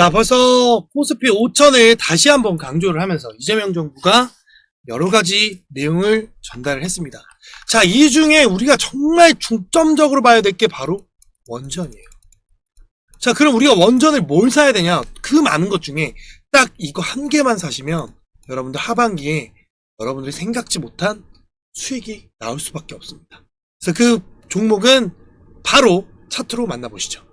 자, 벌써 코스피 5천을 다시 한번 강조를 하면서 이재명 정부가 여러 가지 내용을 전달을 했습니다. 자, 이 중에 우리가 정말 중점적으로 봐야 될 게 바로 원전이에요. 자, 그럼 우리가 원전을 뭘 사야 되냐? 그 많은 것 중에 딱 이거 한 개만 사시면 여러분들 하반기에 여러분들이 생각지 못한 수익이 나올 수밖에 없습니다. 그래서 그 종목은 바로 차트로 만나보시죠.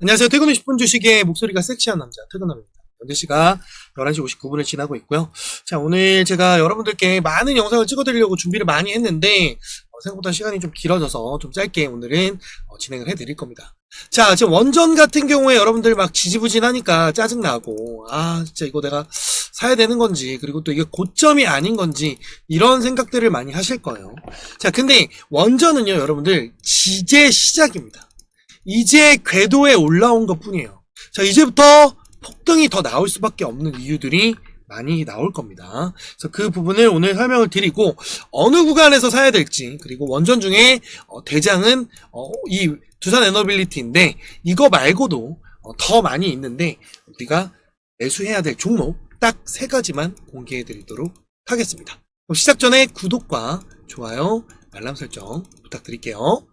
안녕하세요. 퇴근 후 10분 주식의 목소리가 섹시한 남자, 퇴근남입니다. 현재 시가 11시 59분을 지나고 있고요. 자, 오늘 제가 여러분들께 많은 영상을 찍어드리려고 준비를 많이 했는데, 어, 생각보다 시간이 좀 길어져서 좀 짧게 오늘은 어, 진행을 해드릴 겁니다. 자, 지금 원전 같은 경우에 여러분들 막 지지부진하니까 짜증나고, 아, 진짜 이거 내가 사야 되는 건지, 그리고 또 이게 고점이 아닌 건지, 이런 생각들을 많이 하실 거예요. 자, 근데 원전은요, 여러분들, 이제 시작입니다. 이제 궤도에 올라온 것 뿐이에요. 자, 이제부터 폭등이 더 나올 수밖에 없는 이유들이 많이 나올 겁니다. 그래서 그 부분을 오늘 설명을 드리고, 어느 구간에서 사야 될지, 그리고 원전 중에 어, 대장은 어, 이 두산 에너빌리티인데, 이거 말고도 어, 더 많이 있는데, 우리가 매수해야 될 종목 딱 세 가지만 공개해 드리도록 하겠습니다. 시작 전에 구독과 좋아요, 알람 설정 부탁드릴게요.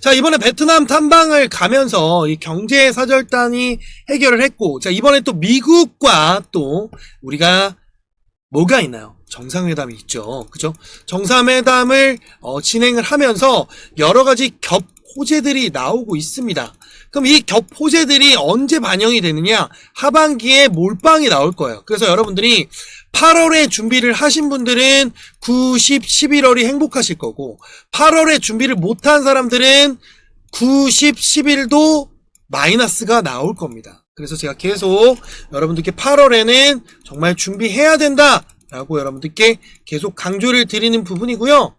자, 이번에 베트남 탐방을 가면서 이 경제 사절단이 해결을 했고, 자, 이번에 또 미국과 또 우리가 뭐가 있나요? 정상회담이 있죠. 그죠? 정상회담을 어, 진행을 하면서 여러 가지 겹 호재들이 나오고 있습니다. 그럼 이 겹 호재들이 언제 반영이 되느냐? 하반기에 몰빵이 나올 거예요. 그래서 여러분들이 8월에 준비를 하신 분들은 9, 10, 11월이 행복하실 거고 8월에 준비를 못한 사람들은 9, 10, 11도 마이너스가 나올 겁니다. 그래서 제가 계속 여러분들께 8월에는 정말 준비해야 된다 라고 여러분들께 계속 강조를 드리는 부분이고요.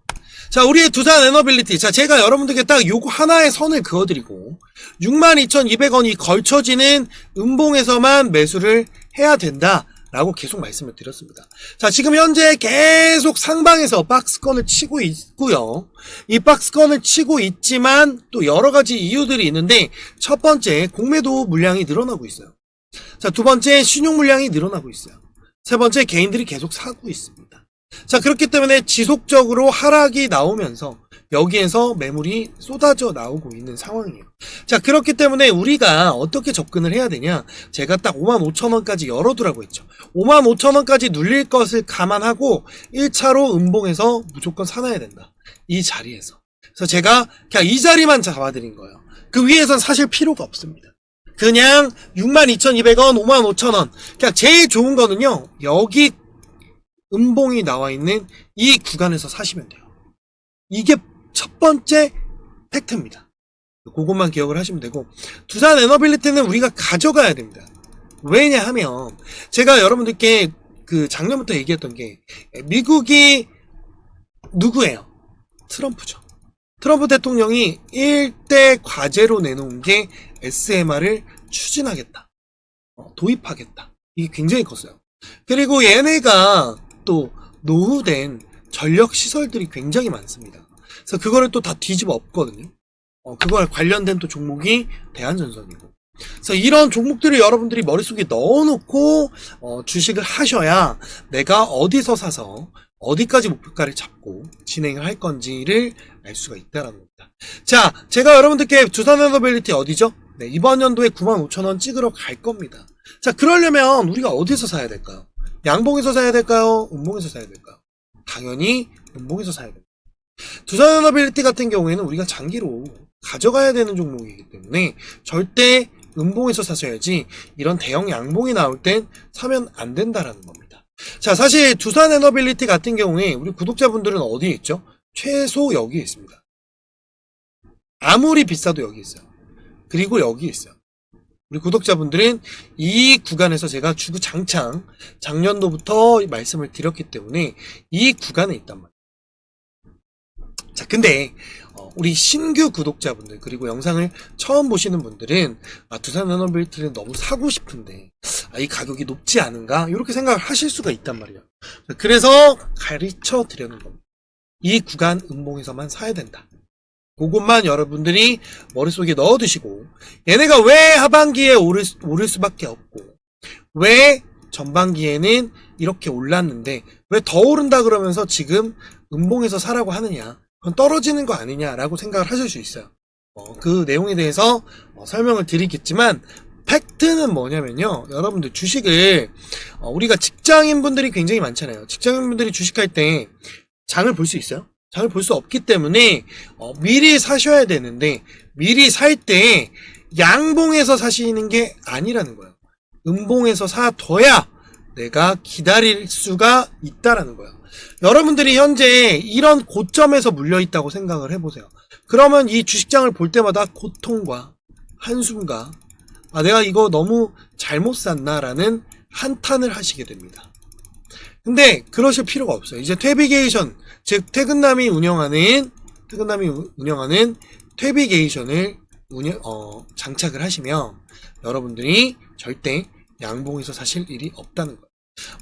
자, 우리의 두산 에너빌리티. 자, 제가 여러분들께 딱 요거 하나의 선을 그어드리고 62,200원이 걸쳐지는 음봉에서만 매수를 해야 된다. 라고 계속 말씀을 드렸습니다. 자, 지금 현재 계속 상방에서 박스권을 치고 있고요. 이 박스권을 치고 있지만 또 여러 가지 이유들이 있는데 첫 번째 공매도 물량이 늘어나고 있어요. 자, 두 번째 신용 물량이 늘어나고 있어요. 세 번째 개인들이 계속 사고 있습니다. 자, 그렇기 때문에 지속적으로 하락이 나오면서 여기에서 매물이 쏟아져 나오고 있는 상황이에요. 자, 그렇기 때문에 우리가 어떻게 접근을 해야 되냐? 제가 딱 55,000원까지 열어두라고 했죠. 55,000원까지 눌릴 것을 감안하고 1차로 음봉에서 무조건 사놔야 된다. 이 자리에서. 그래서 제가 그냥 이 자리만 잡아드린 거예요. 그 위에선 사실 필요가 없습니다. 그냥 62,200원, 55,000원. 그냥 제일 좋은 거는요. 여기 음봉이 나와 있는 이 구간에서 사시면 돼요. 이게 첫 번째 팩트입니다. 그것만 기억을 하시면 되고 두산 에너빌리티는 우리가 가져가야 됩니다. 왜냐하면 제가 여러분들께 그 작년부터 얘기했던 게 미국이 누구예요? 트럼프죠. 트럼프 대통령이 1대 과제로 내놓은 게 SMR을 추진하겠다. 어, 도입하겠다. 이게 굉장히 컸어요. 그리고 얘네가 또 노후된 전력 시설들이 굉장히 많습니다. 그래서 그거를 또 다 뒤집어 엎거든요. 어, 그걸 관련된 또 종목이 대한전선이고. 그래서 이런 종목들을 여러분들이 머릿속에 넣어놓고 어, 주식을 하셔야 내가 어디서 사서 어디까지 목표가를 잡고 진행을 할 건지를 알 수가 있다는 겁니다. 자, 제가 여러분들께 두산에너빌리티 어디죠? 네, 이번 연도에 95,000원 찍으러 갈 겁니다. 자, 그러려면 우리가 어디서 사야 될까요? 양봉에서 사야 될까요? 음봉에서 사야 될까요? 당연히 음봉에서 사야 됩니다. 두산에너빌리티 같은 경우에는 우리가 장기로 가져가야 되는 종목이기 때문에 절대 음봉에서 사셔야지 이런 대형 양봉이 나올 땐 사면 안 된다라는 겁니다. 자, 사실 두산 에너빌리티 같은 경우에 우리 구독자분들은 어디에 있죠? 최소 여기에 있습니다. 아무리 비싸도 여기 있어요. 그리고 여기 있어요. 우리 구독자분들은 이 구간에서 제가 주구 장창 작년도부터 말씀을 드렸기 때문에 이 구간에 있단 말이에요. 자, 근데 어, 우리 신규 구독자분들 그리고 영상을 처음 보시는 분들은 아, 두산 에너빌리티는 너무 사고 싶은데 아, 이 가격이 높지 않은가 이렇게 생각을 하실 수가 있단 말이에요. 그래서 가르쳐 드리는 겁니다. 이 구간 음봉에서만 사야 된다. 그것만 여러분들이 머릿속에 넣어두시고 얘네가 왜 하반기에 오를, 수- 오를 수밖에 없고 왜 전반기에는 이렇게 올랐는데 왜 더 오른다 그러면서 지금 음봉에서 사라고 하느냐 그건 떨어지는 거 아니냐라고 생각을 하실 수 있어요 어, 그 내용에 대해서 어, 설명을 드리겠지만 팩트는 뭐냐면요 여러분들 주식을 어, 우리가 직장인 분들이 굉장히 많잖아요 직장인 분들이 주식할 때 장을 볼 수 있어요? 장을 볼 수 없기 때문에 어, 미리 사셔야 되는데 미리 살 때 양봉에서 사시는 게 아니라는 거예요. 음봉에서 사둬야 내가 기다릴 수가 있다라는 거예요. 여러분들이 현재 이런 고점에서 물려 있다고 생각을 해보세요. 그러면 이 주식장을 볼 때마다 고통과 한숨과 아 내가 이거 너무 잘못 샀나라는 한탄을 하시게 됩니다. 근데 그러실 필요가 없어요. 이제 퇴비게이션, 즉 퇴근남이 운영하는 퇴근남이 우- 운영하는 퇴비게이션을 운영 어, 장착을 하시면 여러분들이 절대 양봉에서 사실 일이 없다는 거예요.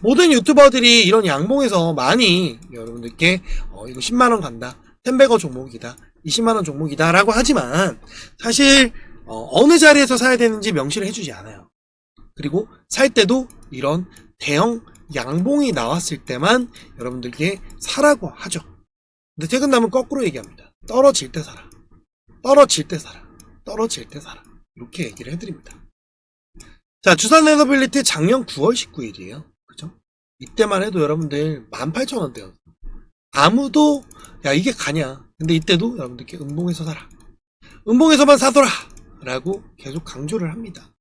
모든 유튜버들이 이런 양봉에서 많이 여러분들께 어, 이거 10만 원 간다, 10배거 종목이다, 20만 원 종목이다 라고 하지만 사실 어, 느 자리에서 사야 되는지 명시를 해주지 않아요. 그리고 살 때도 이런 대형 양봉이 나왔을 때만 여러분들께 사라고 하죠. 근데 퇴근남은 거꾸로 얘기합니다. 떨어질 때 사라. 떨어질 때 사라. 떨어질 때 사라. 이렇게 얘기를 해드립니다. 자, 주산 레더빌리티 작년 9월 19일이에요. 이때만 해도 여러분들 18,000원대였어. 아무도, 야, 이게 가냐. 근데 이때도 여러분들께 음봉에서 사라. 음봉에서만 사더라. 라고 계속 강조를 합니다.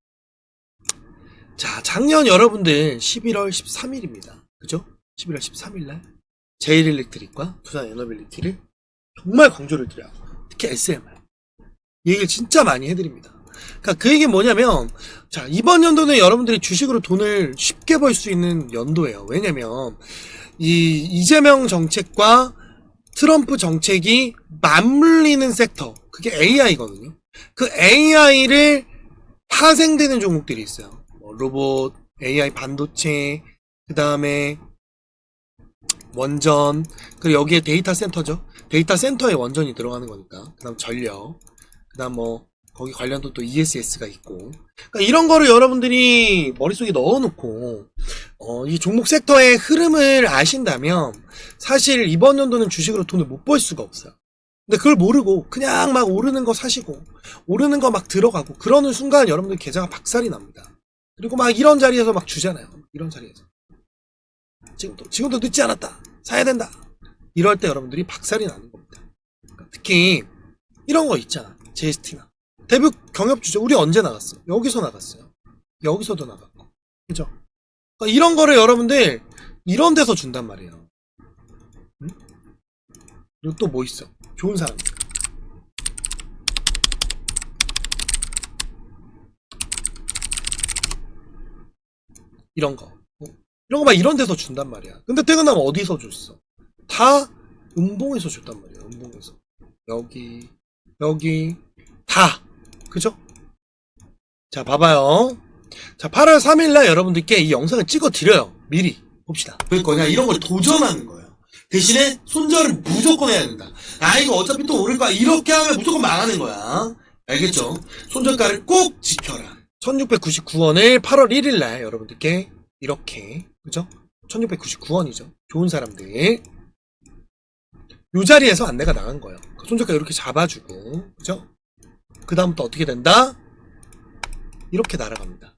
자, 작년 여러분들 11월 13일입니다. 그죠? 11월 13일 날 제일일렉트릭과 두산 에너빌리티를 정말 강조를 드려요. 특히 SMR. 이 얘기를 진짜 많이 해드립니다. 그러니까 그 얘기 뭐냐면, 자, 이번 연도는 여러분들이 주식으로 돈을 쉽게 벌 수 있는 연도예요. 왜냐면, 이 이재명 정책과 트럼프 정책이 맞물리는 섹터, 그게 AI거든요. 그 AI를 파생되는 종목들이 있어요. 뭐 로봇, AI 반도체, 그 다음에 원전, 그리고 여기에 데이터 센터죠. 데이터 센터에 원전이 들어가는 거니까. 그 다음 전력, 그 다음 뭐, 거기 관련도 또 ESS가 있고. 그러니까 이런 거를 여러분들이 머릿속에 넣어놓고, 어, 이 종목 섹터의 흐름을 아신다면, 사실 이번 연도는 주식으로 돈을 못 벌 수가 없어요. 근데 그걸 모르고, 그냥 막 오르는 거 사시고, 오르는 거 막 들어가고, 그러는 순간 여러분들 계좌가 박살이 납니다. 그리고 막 이런 자리에서 막 주잖아요. 이런 자리에서. 지금도, 지금도 늦지 않았다. 사야 된다. 이럴 때 여러분들이 박살이 나는 겁니다. 그러니까 특히, 이런 거 있잖아. JST나. 대북 경협주죠. 우리 언제 나갔어? 여기서 나갔어요. 여기서도 나갔고. 그죠? 그러니까 이런 거를 여러분들, 이런 데서 준단 말이에요. 응? 그리고 또 뭐 있어? 좋은 사람. 이런 거. 어? 이런 거 막 이런 데서 준단 말이야. 근데 퇴근하면 어디서 줬어? 다 음봉에서 줬단 말이야. 음봉에서. 여기, 여기, 다. 그죠? 자, 봐봐요. 자, 8월 3일날 여러분들께 이 영상을 찍어 드려요. 미리. 봅시다. 왜 거냐? 이런 걸 도전하는 거예요. 대신에 손절을 무조건 해야 된다. 아, 이거 어차피 또 오를 거야. 이렇게 하면 무조건 망하는 거야. 알겠죠? 손절가를 꼭 지켜라. 1699원을 8월 1일날 여러분들께 이렇게, 그죠? 1699원이죠. 좋은 사람들. 요 자리에서 안내가 나간 거예요. 그 손절가 이렇게 잡아주고, 그죠? 그 다음부터 어떻게 된다? 이렇게 날아갑니다.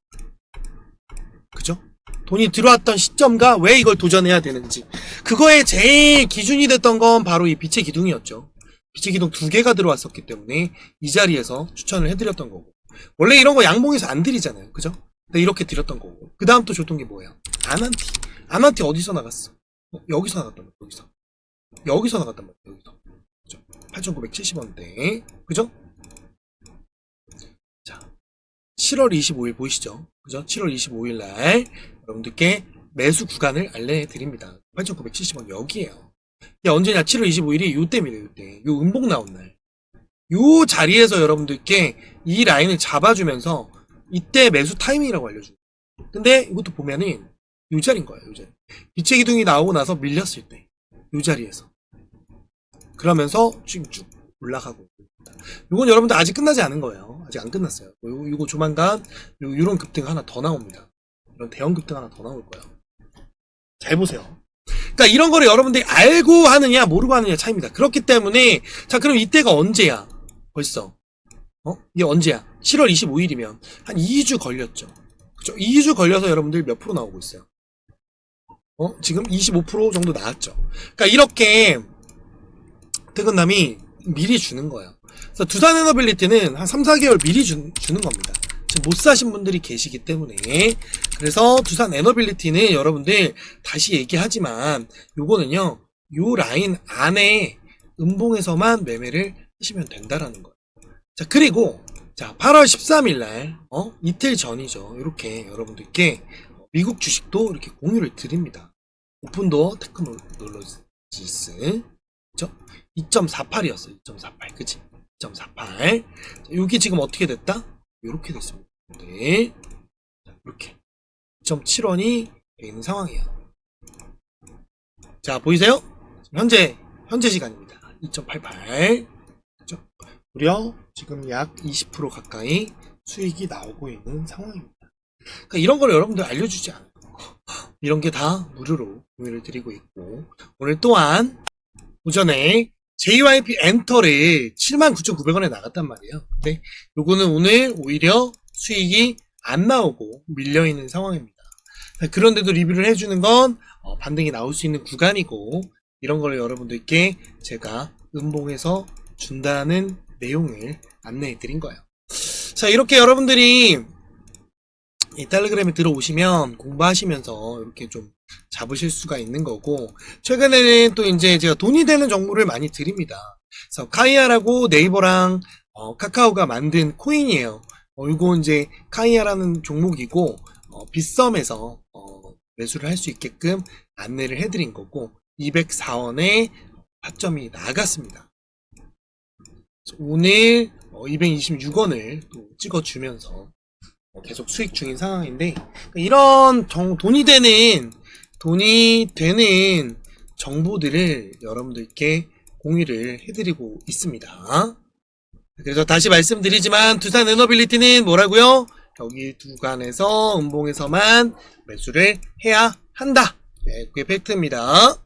그죠? 돈이 들어왔던 시점과 왜 이걸 도전해야 되는지. 그거에 제일 기준이 됐던 건 바로 이 빛의 기둥이었죠. 빛의 기둥 두 개가 들어왔었기 때문에 이 자리에서 추천을 해드렸던 거고. 원래 이런 거 양봉에서 안 드리잖아요. 그죠? 근데 이렇게 드렸던 거고. 그 다음 또 줬던 게 뭐예요? 아난티. 아난티 어디서 나갔어? 어, 여기서 나갔단 말이야. 여기서. 여기서 나갔단 말이야. 여기서. 그죠? 8,970원대. 그죠? 자, 7월 25일 보이시죠? 그죠? 7월 25일 날 여러분들께 매수 구간을 알려드립니다. 8,970원 여기에요. 언제냐? 7월 25일이 요때입니다. 요때. 요 음봉 나온 날. 요 자리에서 여러분들께 이 라인을 잡아주면서 이때 매수 타이밍이라고 알려줘요. 근데 이것도 보면은 요 자리인 거예요. 요 자리. 빛의 기둥이 나오고 나서 밀렸을 때. 요 자리에서. 그러면서 지금 쭉 올라가고 있습니다. 이건 여러분들 아직 끝나지 않은 거예요. 아직 안 끝났어요. 요, 요거 조만간 요, 요런 급등 하나 더 나옵니다. 이런 대형 급등 하나 더 나올 거예요. 잘 보세요. 그러니까 이런 거를 여러분들이 알고 하느냐 모르고 하느냐 차이입니다. 그렇기 때문에 자 그럼 이때가 언제야? 벌써 어? 이게 언제야? 7월 25일이면 한 2주 걸렸죠. 그죠? 2주 걸려서 여러분들 몇 프로 나오고 있어요? 어? 지금 25% 정도 나왔죠. 그러니까 이렇게 퇴근남이 미리 주는 거예요. 그래서 두산 에너빌리티는 한 3, 4개월 미리 주, 주는 겁니다. 지금 못 사신 분들이 계시기 때문에 그래서 두산 에너빌리티는 여러분들 다시 얘기하지만 요거는요 요 라인 안에 음봉에서만 매매를 하시면 된다라는 거예요. 자 그리고 자 8월 13일 날 어? 이틀 전이죠. 이렇게 여러분들께 미국 주식도 이렇게 공유를 드립니다. 오픈도어 테크놀로지스? 2.48이었어요. 2.48 그치? 2.48 여기 지금 어떻게 됐다? 이렇게 됐습니다. 네. 자, 이렇게 2.7원이 돼 있는 상황이에요. 자 보이세요? 현재 현재 시간입니다. 2.88 그죠? 무려 지금 약 20% 가까이 수익이 나오고 있는 상황입니다. 그러니까 이런 걸 여러분들 알려주지 않아요. 이런 게 다 무료로 공유를 드리고 있고 오늘 또한 오전에 JYP 엔터를 79,900원에 나갔단 말이에요. 근데 요거는 오늘 오히려 수익이 안 나오고 밀려있는 상황입니다. 그런데도 리뷰를 해주는 건 어, 반등이 나올 수 있는 구간이고 이런 걸 여러분들께 제가 음봉해서 준다는 내용을 안내해 드린 거예요. 자 이렇게 여러분들이 이 텔레그램에 들어오시면 공부하시면서 이렇게 좀 잡으실 수가 있는 거고 최근에는 또 이제 제가 돈이 되는 정보를 많이 드립니다. 그래서 카이아라고 네이버랑 어, 카카오가 만든 코인이에요. 어, 이거 이제 카이아라는 종목이고 어, 빗썸에서 어, 매수를 할 수 있게끔 안내를 해드린 거고 204원에 파점이 나갔습니다. 오늘 226원을 또 찍어주면서 어, 계속 수익 중인 상황인데 이런 정- 돈이 되는 돈이 되는 정보들을 여러분들께 공유를 해드리고 있습니다. 그래서 다시 말씀드리지만 두산 에너빌리티는 뭐라고요? 여기 두간에서 음봉에서만 매수를 해야 한다. 네, 그게 팩트입니다.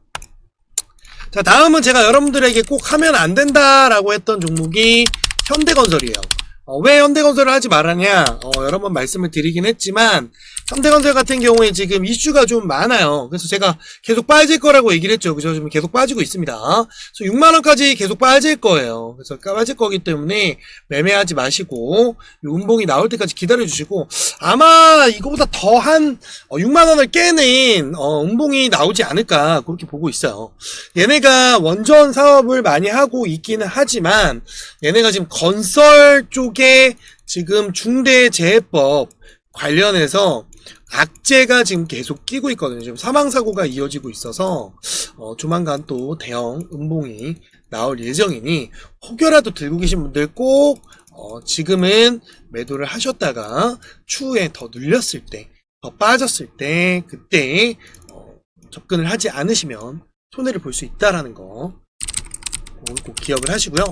자, 다음은 제가 여러분들에게 꼭 하면 안 된다라고 했던 종목이 현대건설이에요. 어, 왜 현대건설을 하지 말았냐? 어, 여러 번 말씀을 드리긴 했지만, 현대건설 같은 경우에 지금 이슈가 좀 많아요. 그래서 제가 계속 빠질 거라고 얘기를 했죠. 그죠? 지금 계속 빠지고 있습니다. 그래서 6만원까지 계속 빠질 거예요. 그래서 빠질 거기 때문에 매매하지 마시고, 이 음봉이 나올 때까지 기다려 주시고, 아마 이거보다 더 한 6만원을 깨는 어, 음봉이 나오지 않을까, 그렇게 보고 있어요. 얘네가 원전 사업을 많이 하고 있기는 하지만, 얘네가 지금 건설 쪽에 지금 중대재해법 관련해서 악재가 지금 계속 끼고 있거든요. 지금 사망사고가 이어지고 있어서, 어, 조만간 또 대형 음봉이 나올 예정이니, 혹여라도 들고 계신 분들 꼭, 어, 지금은 매도를 하셨다가, 추후에 더 눌렸을 때, 더 빠졌을 때, 그때, 어, 접근을 하지 않으시면, 손해를 볼 수 있다라는 거, 꼭 기억을 하시고요.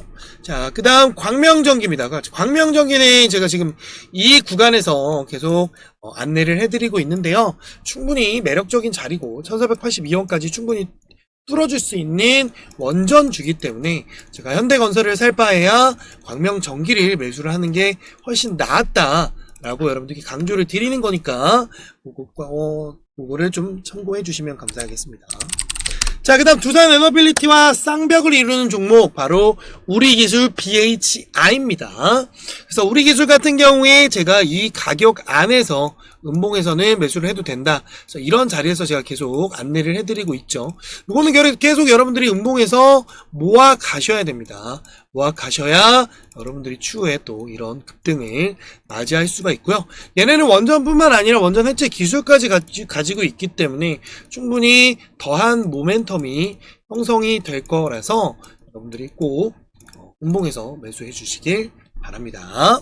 자, 그 다음 광명전기입니다. 광명전기는 제가 지금 이 구간에서 계속 어, 안내를 해드리고 있는데요. 충분히 매력적인 자리고 1482원까지 충분히 뚫어줄 수 있는 원전주기 때문에 제가 현대건설을 살 바에야 광명전기를 매수를 하는 게 훨씬 낫다. 라고 여러분들께 강조를 드리는 거니까 어, 그거를 좀 참고해 주시면 감사하겠습니다. 자, 그 다음 두산 에너빌리티와 쌍벽을 이루는 종목, 바로 우리 기술 BHI입니다. 그래서 우리 기술 같은 경우에 제가 이 가격 안에서 음봉에서는 매수를 해도 된다. 그래서 이런 자리에서 제가 계속 안내를 해드리고 있죠. 이거는 결- 계속 여러분들이 음봉에서 모아 가셔야 됩니다. 모아 가셔야 여러분들이 추후에 또 이런 급등을 맞이할 수가 있고요. 얘네는 원전뿐만 아니라 원전 해체 기술까지 가지, 가지고 있기 때문에 충분히 더한 모멘텀이 형성이 될 거라서 여러분들이 꼭 어, 음봉에서 매수해 주시길 바랍니다.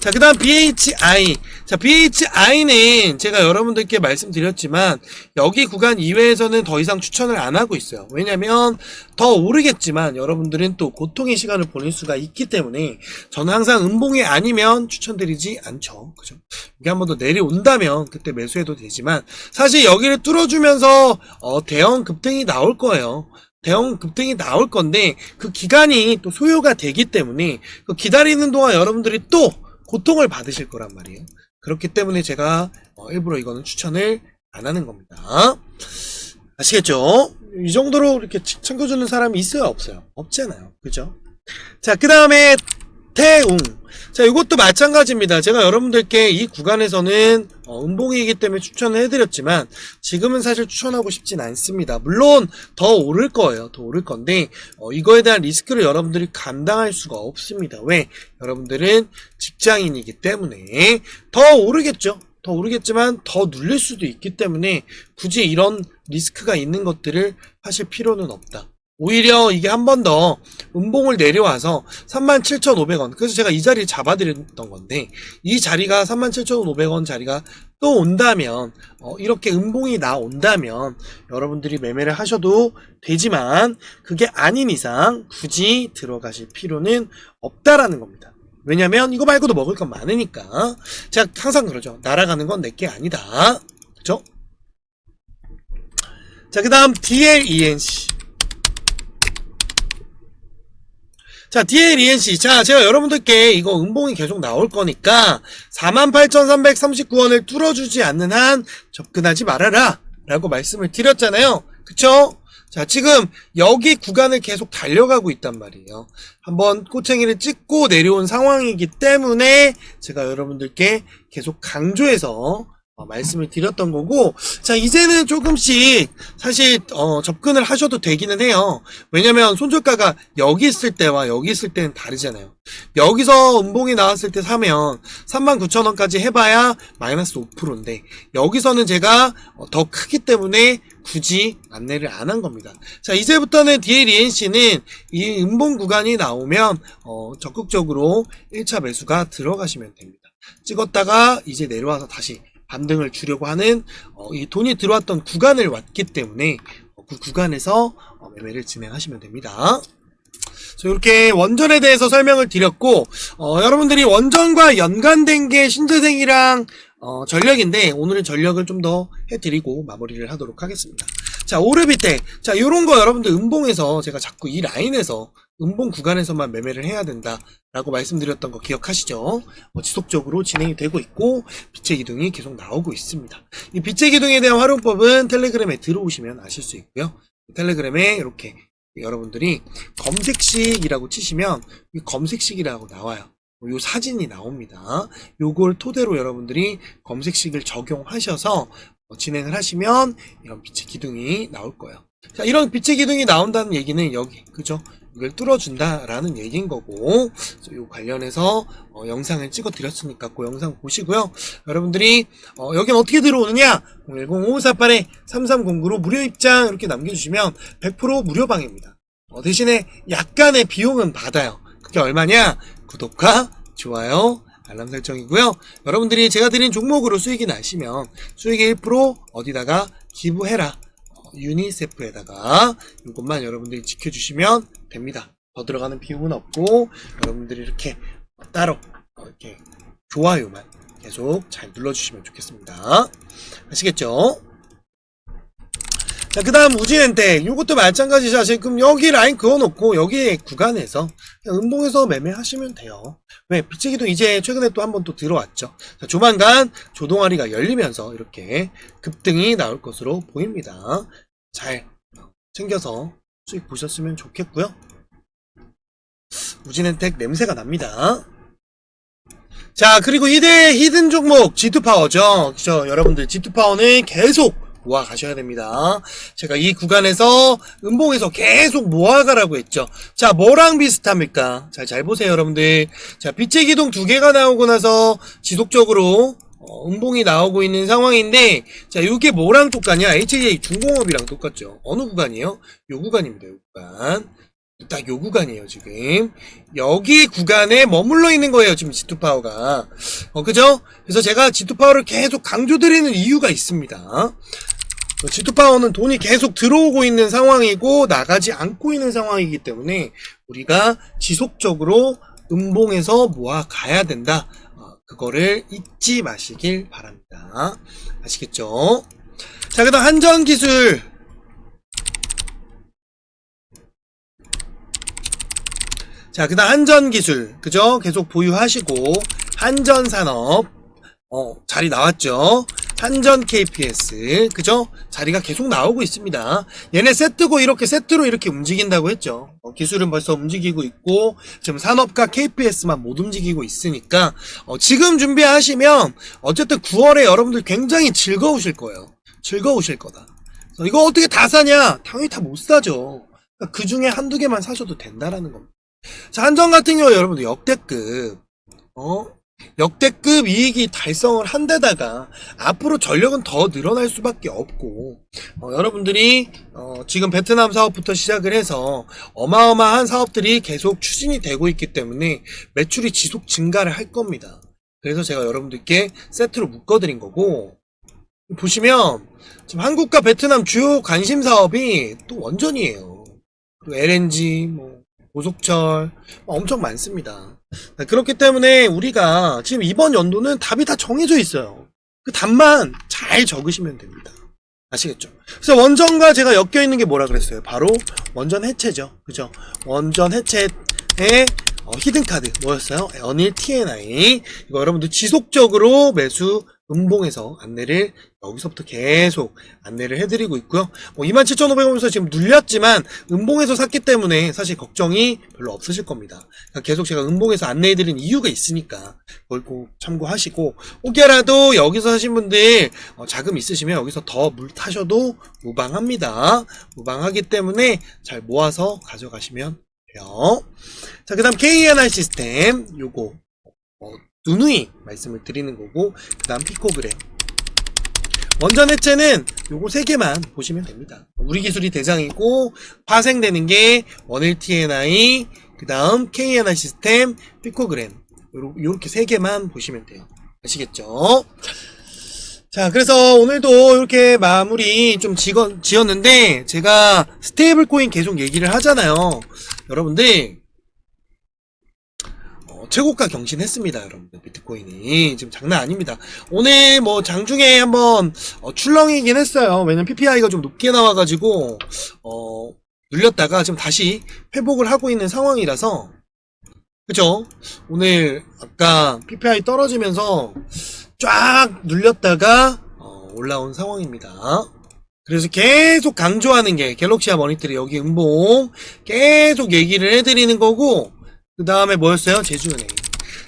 자, 그 다음 BHI. 자, BHI는 제가 여러분들께 말씀드렸지만, 여기 구간 이외에서는 더 이상 추천을 안 하고 있어요. 왜냐면, 더 오르겠지만, 여러분들은 또 고통의 시간을 보낼 수가 있기 때문에, 저는 항상 음봉이 아니면 추천드리지 않죠. 그죠? 이게 한 번 더 내려온다면, 그때 매수해도 되지만, 사실 여기를 뚫어주면서, 어, 대형 급등이 나올 거예요. 대형 급등이 나올 건데 그 기간이 또 소요가 되기 때문에 그 기다리는 동안 여러분들이 또 고통을 받으실 거란 말이에요. 그렇기 때문에 제가 어, 일부러 이거는 추천을 안 하는 겁니다. 아시겠죠? 이 정도로 이렇게 치- 챙겨주는 사람이 있어요, 없어요? 없잖아요. 그죠? 자, 그 다음에 태웅. 자, 이것도 마찬가지입니다. 제가 여러분들께 이 구간에서는 어, 음봉이기 때문에 추천을 해드렸지만 지금은 사실 추천하고 싶진 않습니다. 물론 더 오를 거예요. 더 오를 건데 어, 이거에 대한 리스크를 여러분들이 감당할 수가 없습니다. 왜? 여러분들은 직장인이기 때문에 더 오르겠죠. 더 오르겠지만 더 눌릴 수도 있기 때문에 굳이 이런 리스크가 있는 것들을 하실 필요는 없다. 오히려 이게 한 번 더 음봉을 내려와서 37,500원. 그래서 제가 이 자리를 잡아드렸던 건데, 이 자리가 37,500원 자리가 또 온다면, 어, 이렇게 음봉이 나온다면, 여러분들이 매매를 하셔도 되지만, 그게 아닌 이상 굳이 들어가실 필요는 없다라는 겁니다. 왜냐면 이거 말고도 먹을 건 많으니까. 제가 항상 그러죠. 날아가는 건 내게 아니다. 그죠? 자, 그 다음 DLENC. 자, DLENC. 자, 제가 여러분들께 이거 음봉이 계속 나올 거니까 48,339원을 뚫어주지 않는 한 접근하지 말아라. 라고 말씀을 드렸잖아요. 그쵸? 자, 지금 여기 구간을 계속 달려가고 있단 말이에요. 한번 꼬챙이를 찍고 내려온 상황이기 때문에 제가 여러분들께 계속 강조해서 어, 말씀을 드렸던 거고, 자, 이제는 조금씩 사실, 어, 접근을 하셔도 되기는 해요. 왜냐면 손절가가 여기 있을 때와 여기 있을 때는 다르잖아요. 여기서 음봉이 나왔을 때 사면 39,000원까지 해봐야 마이너스 5%인데, 여기서는 제가 어, 더 크기 때문에 굳이 안내를 안 한 겁니다. 자, 이제부터는 DLENC는 이 음봉 구간이 나오면, 어, 적극적으로 1차 매수가 들어가시면 됩니다. 찍었다가 이제 내려와서 다시 반등을 주려고 하는 어, 이 돈이 들어왔던 구간을 왔기 때문에 어, 그 구간에서 어, 매매를 진행하시면 됩니다. 자, 이렇게 원전에 대해서 설명을 드렸고 어, 여러분들이 원전과 연관된 게 신재생이랑 어, 전력인데 오늘은 전력을 좀 더 해드리고 마무리를 하도록 하겠습니다. 자 오르비텍 자 요런 거 여러분들 음봉에서 제가 자꾸 이 라인에서 음봉 구간에서만 매매를 해야 된다라고 말씀드렸던 거 기억하시죠? 어, 지속적으로 진행이 되고 있고 빛의 기둥이 계속 나오고 있습니다. 이 빛의 기둥에 대한 활용법은 텔레그램에 들어오시면 아실 수 있고요. 텔레그램에 이렇게 여러분들이 검색식이라고 치시면 이 검색식이라고 나와요. 요 사진이 나옵니다. 요걸 토대로 여러분들이 검색식을 적용하셔서 어, 진행을 하시면 이런 빛의 기둥이 나올 거예요. 자, 이런 빛의 기둥이 나온다는 얘기는 여기, 그죠? 이걸 뚫어준다라는 얘기인 거고, 요 관련해서 어, 영상을 찍어 드렸으니까 그 영상 보시고요. 여러분들이 어, 여긴 어떻게 들어오느냐? 010-5548-3309로 무료 입장 이렇게 남겨주시면 100% 무료 방입니다. 어, 대신에 약간의 비용은 받아요. 그게 얼마냐? 구독과 좋아요, 알람 설정이고요. 여러분들이 제가 드린 종목으로 수익이 나시면 수익의 1% 어디다가 기부해라. 어, 유니세프에다가 이것만 여러분들이 지켜주시면 됩니다. 더 들어가는 비용은 없고 여러분들이 이렇게 따로 어, 이렇게 좋아요만 계속 잘 눌러주시면 좋겠습니다. 아시겠죠? 자, 그 다음 우진엔텍. 요것도 마찬가지죠. 지금 여기 라인 그어놓고 여기 구간에서 음봉에서 매매하시면 돼요. 왜? 빛의 기둥 이제 최근에 또 한 번 또 들어왔죠. 자, 조만간 조동아리가 열리면서 이렇게 급등이 나올 것으로 보입니다. 잘 챙겨서 수익 보셨으면 좋겠고요. 우진엔텍 냄새가 납니다. 자, 그리고 이대 히든 종목 G2파워죠. 그죠? 여러분들 G2파워는 계속 모아 가셔야 됩니다. 제가 이 구간에서 음봉에서 계속 모아가라고 했죠. 자, 뭐랑 비슷합니까? 자, 잘 보세요, 여러분들. 자, 빛의 기둥 두 개가 나오고 나서 지속적으로 어, 음봉이 나오고 있는 상황인데, 자, 이게 뭐랑 똑같냐? HJ 중공업이랑 똑같죠. 어느 구간이에요? 요 구간입니다, 요 구간. 딱 요 구간이에요, 지금. 여기 구간에 머물러 있는 거예요, 지금 G2 파워가. 어, 그죠? 그래서 제가 G2 파워를 계속 강조드리는 이유가 있습니다. G2 파워는 돈이 계속 들어오고 있는 상황이고, 나가지 않고 있는 상황이기 때문에, 우리가 지속적으로 음봉에서 모아 가야 된다. 어, 그거를 잊지 마시길 바랍니다. 아시겠죠? 자, 그 다음 한전 기술. 자, 그 다음 한전 기술. 그죠? 계속 보유하시고, 한전 산업. 어, 자리 나왔죠? 한전 KPS. 그죠? 자리가 계속 나오고 있습니다. 얘네 세트고 이렇게 세트로 이렇게 움직인다고 했죠. 어, 기술은 벌써 움직이고 있고, 지금 산업과 KPS만 못 움직이고 있으니까, 어, 지금 준비하시면, 어쨌든 9월에 여러분들 굉장히 즐거우실 거예요. 즐거우실 거다. 이거 어떻게 다 사냐? 당연히 다 못 사죠. 그 중에 한두 개만 사셔도 된다라는 겁니다. 자, 한전 같은 경우 여러분들 역대급, 어? 역대급 이익이 달성을 한 데다가 앞으로 전력은 더 늘어날 수밖에 없고 어, 여러분들이 어, 지금 베트남 사업부터 시작을 해서 어마어마한 사업들이 계속 추진이 되고 있기 때문에 매출이 지속 증가를 할 겁니다. 그래서 제가 여러분들께 세트로 묶어드린 거고 보시면 지금 한국과 베트남 주요 관심 사업이 또 원전이에요. 또 LNG, 뭐 고속철 엄청 많습니다. 네, 그렇기 때문에 우리가 지금 이번 연도는 답이 다 정해져 있어요. 그 답만 잘 적으시면 됩니다. 아시겠죠? 그래서 원전과 제가 엮여 있는 게 뭐라 그랬어요? 바로 원전 해체죠. 그죠? 원전 해체의 어, 히든 카드 뭐였어요? 연일 TNI 이거 여러분들 지속적으로 매수 음봉에서 안내를 여기서부터 계속 안내를 해드리고 있고요. 뭐 27,500원에서 지금 눌렸지만 음봉에서 샀기 때문에 사실 걱정이 별로 없으실 겁니다. 그러니까 계속 제가 음봉에서 안내해드린 이유가 있으니까 그걸 꼭 참고하시고 혹여라도 여기서 하신 분들 어, 자금 있으시면 여기서 더 물 타셔도 무방합니다. 무방하기 때문에 잘 모아서 가져가시면 돼요. 자, 그 다음 KNR 시스템 요거 어, 누누이 말씀을 드리는 거고 그 다음 피코그램 원전 해체는 요거 세 개만 보시면 됩니다. 우리 기술이 대장이고 파생되는 게 원일 TNI 그 다음 KNR 시스템 피코그램 요렇게 세 개만 보시면 돼요. 아시겠죠? 자, 그래서 오늘도 이렇게 마무리 좀 지건, 지었는데, 제가 스테이블 코인 계속 얘기를 하잖아요. 여러분들, 어, 최고가 경신했습니다, 여러분들. 비트코인이. 지금 장난 아닙니다. 오늘 뭐 장중에 한번 어, 출렁이긴 했어요. 왜냐면 PPI가 좀 높게 나와가지고, 어, 눌렸다가 지금 다시 회복을 하고 있는 상황이라서, 그죠? 오늘 아까 PPI 떨어지면서 쫙 눌렸다가 어, 올라온 상황입니다. 그래서 계속 강조하는 게 갤럭시아 머니터리 여기 음봉 계속 얘기를 해드리는 거고 그 다음에 뭐였어요? 제주은행.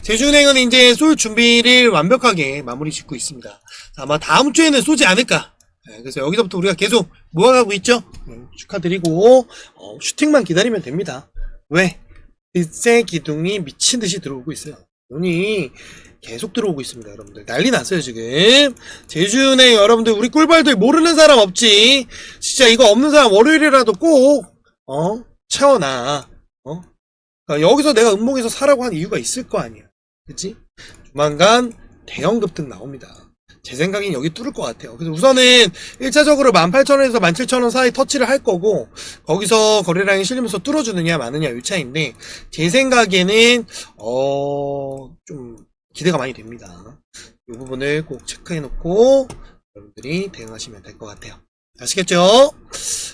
제주은행은 이제 쏠 준비를 완벽하게 마무리 짓고 있습니다. 아마 다음 주에는 쏘지 않을까. 네, 그래서 여기서부터 우리가 계속 모아가고 있죠. 음, 축하드리고 어, 슈팅만 기다리면 됩니다. 왜? 빛의 기둥이 미친 듯이 들어오고 있어요. 돈이 계속 들어오고 있습니다, 여러분들. 난리 났어요, 지금. 제주은행 여러분들, 우리 꿀벌들 모르는 사람 없지. 진짜 이거 없는 사람 월요일이라도 꼭, 어, 채워놔. 어? 그러니까 여기서 내가 음봉에서 사라고 한 이유가 있을 거 아니야. 그치? 조만간 대형 급등 나옵니다. 제 생각엔 여기 뚫을 것 같아요. 그래서 우선은 1차적으로 18,000원에서 17,000원 사이 터치를 할 거고, 거기서 거래량이 실리면서 뚫어주느냐, 마느냐, 이 차이인데, 제 생각에는, 어, 좀, 기대가 많이 됩니다. 이 부분을 꼭 체크해놓고, 여러분들이 대응하시면 될 것 같아요. 아시겠죠?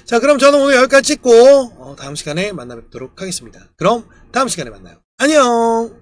자, 그럼 저는 오늘 여기까지 찍고, 어, 다음 시간에 만나 뵙도록 하겠습니다. 그럼, 다음 시간에 만나요. 안녕!